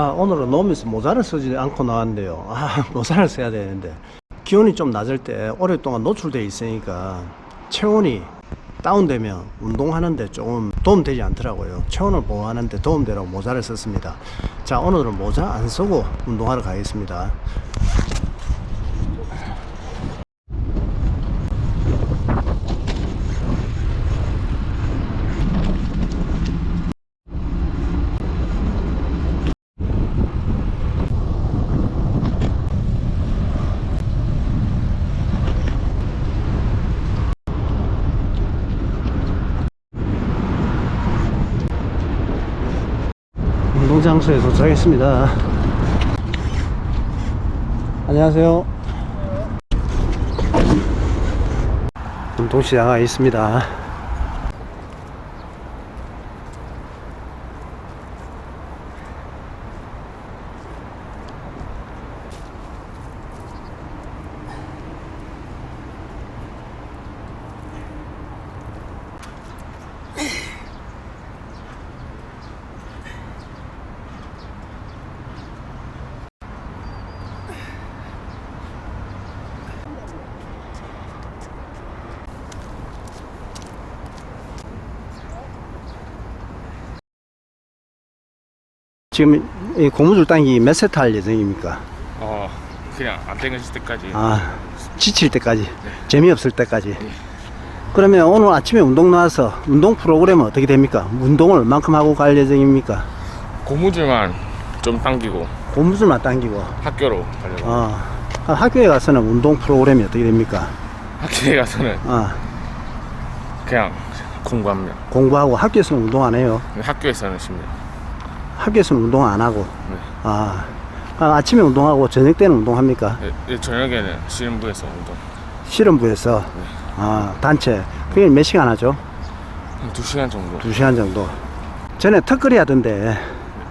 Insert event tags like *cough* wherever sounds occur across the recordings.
아, 오늘은 놈에서 모자를 쓰지 않고 나왔는데요. 아, *laughs* 모자를 써야 되는데. 기온이 좀 낮을 때 오랫동안 노출돼 있으니까 체온이 다운되면 운동하는데 조금 도움되지 않더라고요. 체온을 보호하는데 도움되라고 모자를 썼습니다. 자, 오늘은 모자 안 쓰고 운동하러 가겠습니다. 운동장소에 도착했습니다. 안녕하세요. 운동시장 에 있습니다. 지금 이 고무줄 당기 몇 세트 할 예정입니까? 어 그냥 안 땡겨질 때까지 아, 지칠 때까지, 재미없을 때까지. 그러면 오늘 아침에 운동 나와서 운동 프로그램은 어떻게 됩니까? 운동을 얼만큼 하고 갈 예정입니까? 고무줄만 좀 당기고 고무줄만 당기고. 학교로 가려고 어, 아, 학교에 가서는 운동 프로그램이 어떻게 됩니까? 학교에 가서는 아, 그냥 공부합니다 공부하고 학교에서는 운동 안 해요. 학교에서는 쉽니다 학교에서는 운동 안 하고. 네. 아, 아, 아 침에 운동하고 저녁 때는 운동합니까? 네, 네, 저녁에는 시름부에서 운동 실험부에서. 아, 단체. 그게 몇 시간 하죠? 한 2시간 정도 두 시간 정도. 전에 턱걸이 하던데,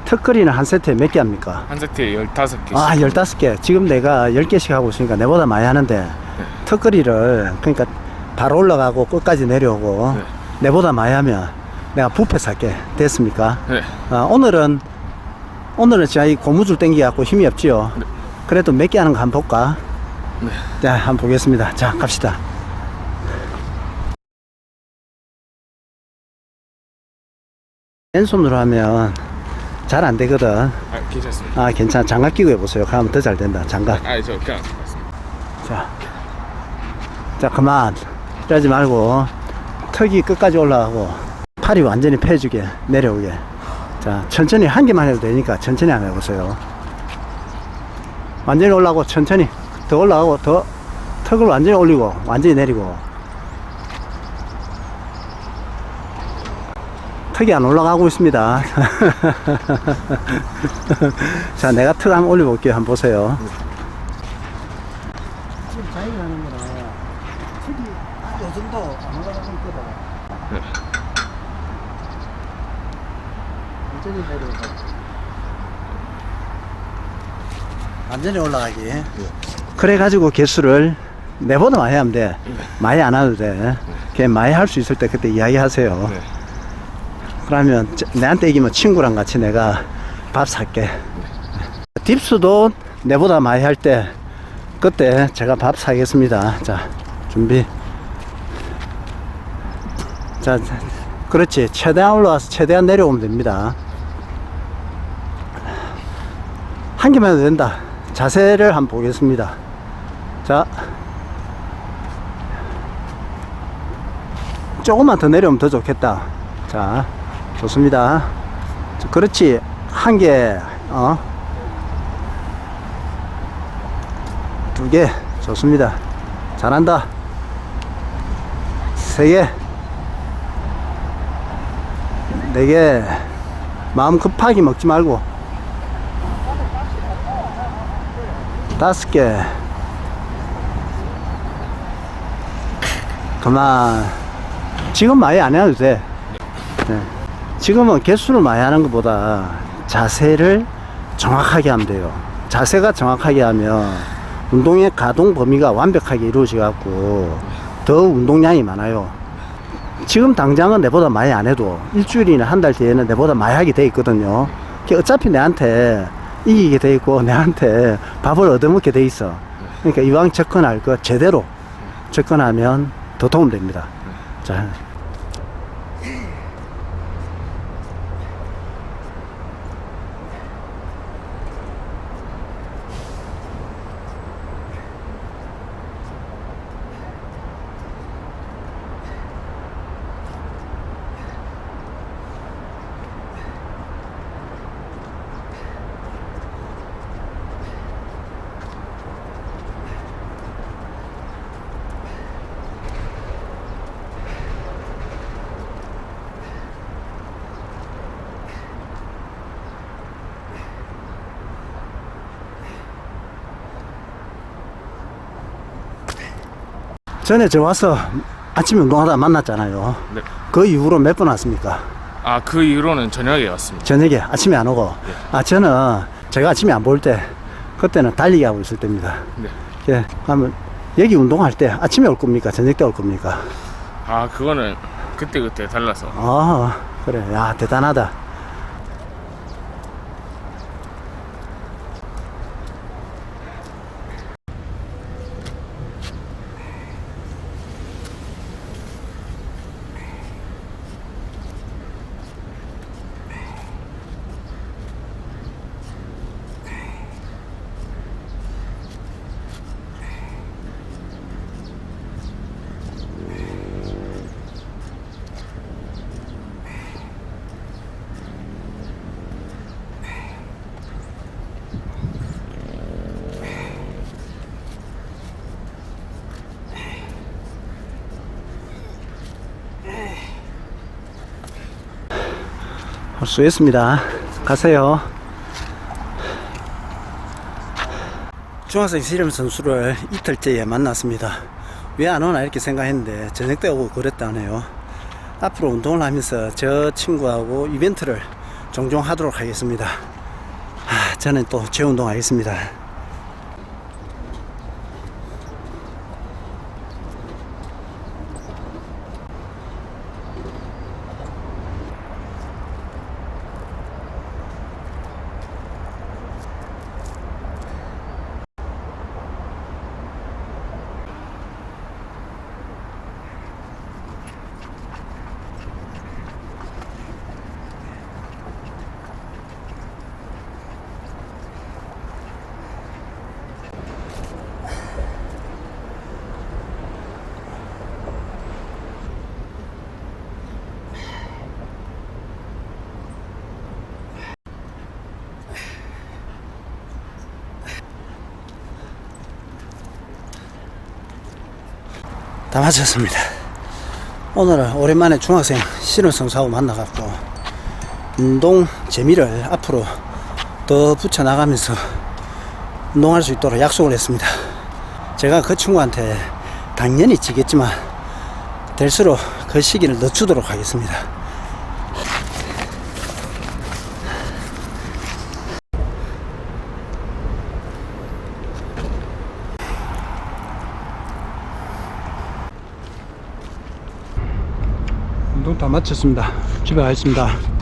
턱걸이는 한 세트에 몇 개 합니까? 한 세트에 15개씩 아, 15개. 지금 내가 10개씩 하고 있으니까 내보다 많이 하는데, 턱걸이를, 그러니까 바로 올라가고 끝까지 내려오고, 네. 내보다 많이 하면 내가 부페 살게. 됐습니까? 네. 아, 오늘은, 오늘은 진짜 이 고무줄 땡기 갖고 힘이 없지요. 네. 그래도 몇 개 하는 거 한번 볼까? 네. 자, 한번 보겠습니다. 자, 갑시다. 왼손으로 하면 잘 안 되거든. 아 괜찮습니다 아, 괜찮아. 장갑 끼고 해보세요. 그러면 더 잘 된다. 장갑. 아 저 그냥 맞습니다 자. 자, 그만. 이러지 말고, 턱이 끝까지 올라가고, 팔이 완전히 펴주게, 내려오게. 자, 천천히 한 개만 해도 되니까 천천히 한번 해보세요. 완전히 올라가고, 천천히. 더 올라가고, 더, 턱을 완전히 올리고, 완전히 내리고. 턱이 안 올라가고 있습니다. *laughs* 자, 내가 턱 한번 올려볼게요. 한번 보세요. 지금 자기가 하는 거는 턱이 요 정도 안 올라가고 있거든. 네. 완전히 내려오고. 완전히 올라가기. 그래가지고 개수를 내보다 많이 하면 돼. 많이 안 해도 돼. 그냥 많이 할 수 있을 때 그때 이야기하세요. 네. 그러면 저- 내한테 이기면 친구랑 같이 내가 밥 살게. 딥스도 내보다 많이 할 때 그때 제가 밥 사겠습니다. 자, 준비. 자, 자, 그렇지. 최대한 올라와서 최대한 내려오면 됩니다. 한 개만 해도 된다. 자세를 한번 보겠습니다. 자. 조금만 더 내려오면 더 좋겠다. 자, 좋습니다. 자, 그렇지. 한 개, 어? 두 개. 좋습니다. 잘한다. 세 개. 네 개. 마음 급하게 먹지 말고. 다섯 개. 그만. 지금 많이 안 해도 돼. 네. 지금은 개수를 많이 하는 것보다 자세를 정확하게 하면 돼요. 자세가 정확하게 하면 운동의 가동 범위가 완벽하게 이루어져 갖고 더 운동량이 많아요. 지금 당장은 내보다 많이 안 해도 일주일이나 한 달 뒤에는 내보다 많이 하게 돼 있거든요. 어차피 내한테 이기게 돼 있고 내한테 밥을 얻어먹게 돼 있어. 그러니까 이왕 접근할 거 제대로 접근하면 더 도움됩니다. 자. 전에 저 와서 아침에 운동하다 만났잖아요. 네. 그 이후로 몇 번 왔습니까? 아, 그 이후로는 저녁에 왔습니다. 저녁에 아침에 안 오고. 아 저는 제가 아침에 안 볼 때 그때는 달리기 하고 있을 때입니다. 네. 예, 하면 여기 운동할 때 아침에 올 겁니까? 저녁 때 올 겁니까? 아, 그거는 그때 그때 달라서. 아 그래, 야 대단하다. 수고했습니다. 가세요. 중학생 씨름 선수를 이틀째에 만났습니다. 왜 안 오나 이렇게 생각했는데 저녁 때 오고 그랬다네요. 앞으로 운동을 하면서 저 친구하고 이벤트를 종종 하도록 하겠습니다. 하, 저는 또 재운동 하겠습니다. 다 마쳤습니다. 오늘은 오랜만에 중학생 선수하고 만나갖고 운동 재미를 앞으로 더 붙여 나가면서 운동할 수 있도록 약속을 했습니다. 제가 그 친구한테 당연히 지겠지만 될수록 그 시기를 늦추도록 하겠습니다. 운동 다 마쳤습니다. 집에 가겠습니다.